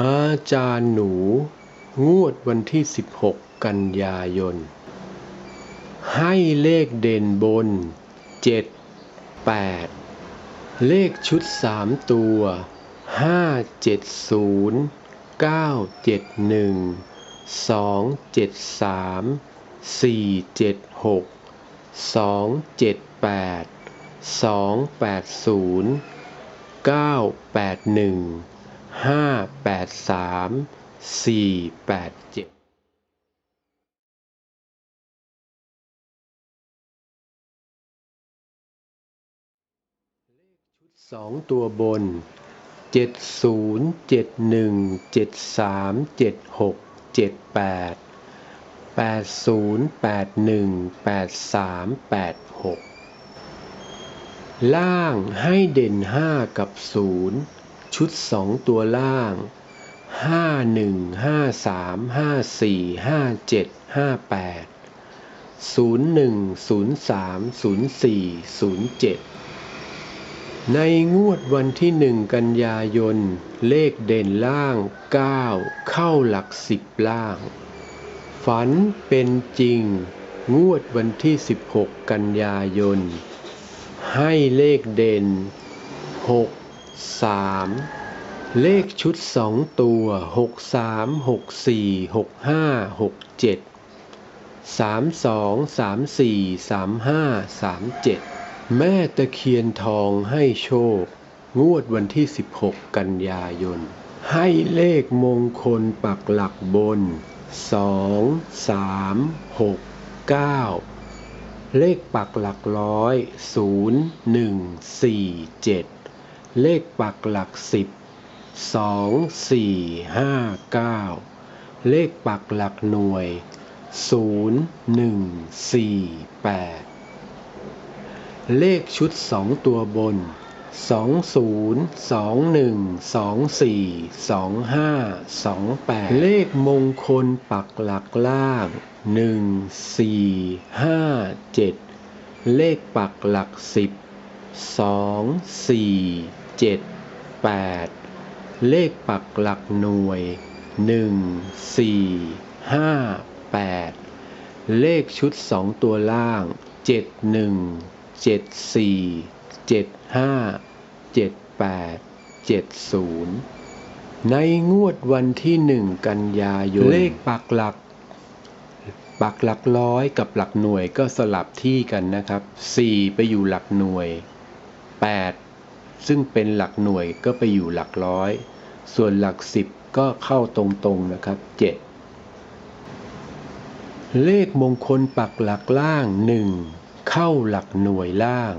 อาจารย์หนู งวดวันที่ 16 กันยายน ให้เลขเด่นบน 7 8 เลขชุด 3 ตัว 5 7 0 9 7 1 273476 278280981 7 3 4 7 6 2 7 8 2 8 0 9 8 1ห้าแปดสามสี่แปดเจ็ดสองตัวบนเจ็ดศูนย์เจ็ดหนึ่งเจ็ดสามเจ็ดหกเจ็ดแปดแปดศูนย์แปดหนึ่งแปดสามแปดหกล่างให้เด่นห้ากับศูนย์ ชุดสองตัวล่างห้าหนึ่งห้าสามห้าสี่ห้าเจ็ดห้าแปดศูนย์หนึ่งศูนย์สามศูนย์สี่ศูนย์เจ็ดในงวดวันที่หนึ่งกันยายน เลขเด่นล่างเก้าเข้าหลักสิบล่าง ฝันเป็นจริง งวดวันที่ 16 กันยายน ให้เลขเด่น 6 3เลขชุด2ตัว6 3 6 4 6 5 6 7 3 2 3 4 3 5 3 7แม่ตะเคียนทองให้โชค งวดวันที่ 16 กันยายน ให้เลขมงคลปักหลักบน 2 3 6 9 เลขปักหลักร้อย 0 1 4 7 เลขปักหลักสิบ2 4 5 9เลขปักหลักหน่วย0 1 4 8เลขชุด2ตัวบน20 21 24 25 28เลขมงคลปักหลักล่าง1 4 5 7เลขปักหลัก10 2 4 7 8 เลขปักหลักหน่วย 1 4 5 8 เลขชุด 2 ตัวล่าง 7 1 7 4 7 5 7 8 7 0 ในงวดวันที่หนึ่งกันยายน เลขปักหลักปักหลักร้อยกับหลักหน่วยก็สลับที่กันนะครับ 4 ไปอยู่หลักหน่วย 8 ซึ่งเป็นหลักหน่วยก็ไปอยู่หลักร้อย ส่วนหลัก10ก็เข้าตรงๆนะครับ 7 เลขมงคลปักหลักล่าง 1 เข้าหลักหน่วยล่าง